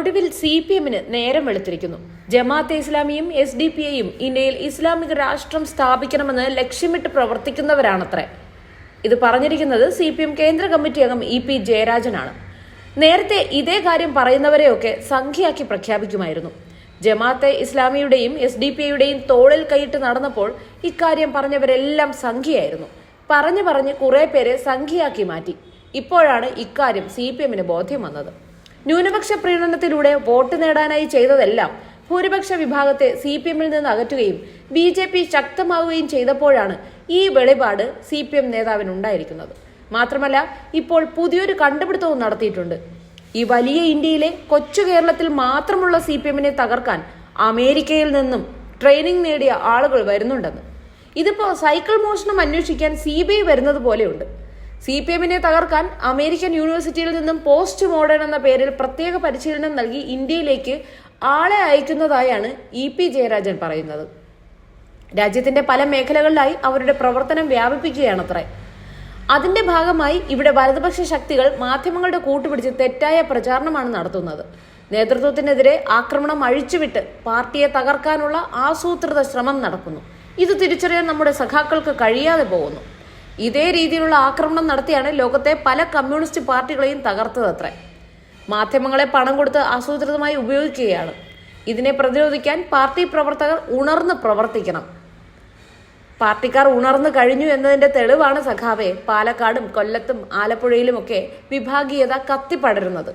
ഒടുവിൽ C P എമ്മിന് നേരം വെളുത്തിരിക്കുന്നു. ജമാഅത്തെ ഇസ്ലാമിയും എസ് ഡി പി ഐയും ഇന്ത്യയിൽ ഇസ്ലാമിക രാഷ്ട്രം സ്ഥാപിക്കണമെന്ന് ലക്ഷ്യമിട്ട് പ്രവർത്തിക്കുന്നവരാണത്രേ. ഇത് പറഞ്ഞിരിക്കുന്നത് സി പി എം കേന്ദ്ര കമ്മിറ്റി അംഗം ഇ പി ജയരാജനാണ്. നേരത്തെ ഇതേ കാര്യം പറയുന്നവരെയൊക്കെ സംഖ്യയാക്കി പ്രഖ്യാപിക്കുമായിരുന്നു. ജമാഅത്തെ ഇസ്ലാമിയുടെയും എസ് ഡി പി ഐയുടെയും തോളിൽ കൈയിട്ട് നടന്നപ്പോൾ ഇക്കാര്യം പറഞ്ഞവരെല്ലാം സംഖ്യയായിരുന്നു. പറഞ്ഞു പറഞ്ഞ് കുറെ പേരെ സംഖ്യയാക്കി മാറ്റി. ഇപ്പോഴാണ് ഇക്കാര്യം സി പി എമ്മിന് ബോധ്യം വന്നത്. ന്യൂനപക്ഷ പ്രീണനത്തിലൂടെ വോട്ട് നേടാനായി ചെയ്തതെല്ലാം ഭൂരിപക്ഷ വിഭാഗത്തെ സി പി എമ്മിൽ നിന്ന് അകറ്റുകയും ബി ജെ പി ശക്തമാവുകയും ചെയ്തപ്പോഴാണ് ഈ വെളിപാട് സി പി എം നേതാവിനുണ്ടായിരിക്കുന്നത്. മാത്രമല്ല ഇപ്പോൾ പുതിയൊരു കണ്ടുപിടുത്തവും നടത്തിയിട്ടുണ്ട്. ഈ വലിയ ഇന്ത്യയിലെ കൊച്ചു കേരളത്തിൽ മാത്രമുള്ള സി പി എമ്മിനെ തകർക്കാൻ അമേരിക്കയിൽ നിന്നും ട്രെയിനിങ് നേടിയ ആളുകൾ വരുന്നുണ്ടെന്ന്. ഇതിപ്പോ സൈക്കിൾ മോഷണം അന്വേഷിക്കാൻ സി ബി ഐ വരുന്നത് പോലെയുണ്ട്. സി പി എമ്മിനെ തകർക്കാൻ അമേരിക്കൻ യൂണിവേഴ്സിറ്റിയിൽ നിന്നും പോസ്റ്റ് മോഡേൺ എന്ന പേരിൽ പ്രത്യേക പരിശീലനം നൽകി ഇന്ത്യയിലേക്ക് ആളെ അയക്കുന്നതായാണ് ഇ പി ജയരാജൻ പറയുന്നത്. രാജ്യത്തിന്റെ പല മേഖലകളിലായി അവരുടെ പ്രവർത്തനം വ്യാപിപ്പിക്കുകയാണത്രേ. അതിന്റെ ഭാഗമായി ഇവിടെ വലതുപക്ഷ ശക്തികൾ മാധ്യമങ്ങളുടെ കൂട്ടുപിടിച്ച് തെറ്റായ പ്രചാരണമാണ് നടത്തുന്നത്. നേതൃത്വത്തിനെതിരെ ആക്രമണം അഴിച്ചുവിട്ട് പാർട്ടിയെ തകർക്കാനുള്ള ആസൂത്രിത ശ്രമം നടക്കുന്നു. ഇത് തിരിച്ചറിയാൻ നമ്മുടെ സഖാക്കൾക്ക് കഴിയാതെ പോകുന്നു. ഇതേ രീതിയിലുള്ള ആക്രമണം നടത്തിയാണ് ലോകത്തെ പല കമ്മ്യൂണിസ്റ്റ് പാർട്ടികളെയും തകർത്തത് അത്രേ. മാധ്യമങ്ങളെ പണം കൊടുത്ത് ആസൂത്രിതമായി ഉപയോഗിക്കുകയാണ്. ഇതിനെ പ്രതിരോധിക്കാൻ പാർട്ടി പ്രവർത്തകർ ഉണർന്ന് പ്രവർത്തിക്കണം. പാർട്ടിക്കാർ ഉണർന്നു കഴിഞ്ഞു എന്നതിന്റെ തെളിവാണ് സഖാവെ പാലക്കാടും കൊല്ലത്തും ആലപ്പുഴയിലുമൊക്കെ വിഭാഗീയത കത്തിപ്പടരുന്നത്.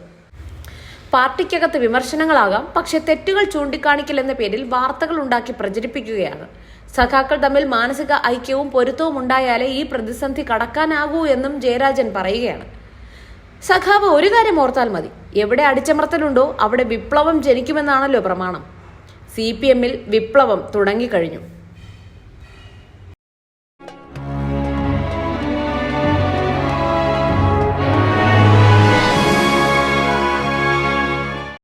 പാർട്ടിക്കകത്ത് വിമർശനങ്ങളാകാം പക്ഷേ തെറ്റുകൾ ചൂണ്ടിക്കാണിക്കൽ എന്ന പേരിൽ വാർത്തകൾ ഉണ്ടാക്കി പ്രചരിപ്പിക്കുകയാണ്. സഖാക്കൾ തമ്മിൽ മാനസിക ഐക്യവും പൊരുത്തവും ഉണ്ടായാലേ ഈ പ്രതിസന്ധി കടക്കാനാകൂ എന്നും ജയരാജൻ പറയുകയാണ്. സഖാവ് ഒരു കാര്യം ഓർത്താൽ മതി. എവിടെ അടിച്ചമർത്തലുണ്ടോ അവിടെ വിപ്ലവം ജനിക്കുമെന്നാണല്ലോ പ്രമാണം. സി പി എമ്മിൽ വിപ്ലവം തുടങ്ങിക്കഴിഞ്ഞു.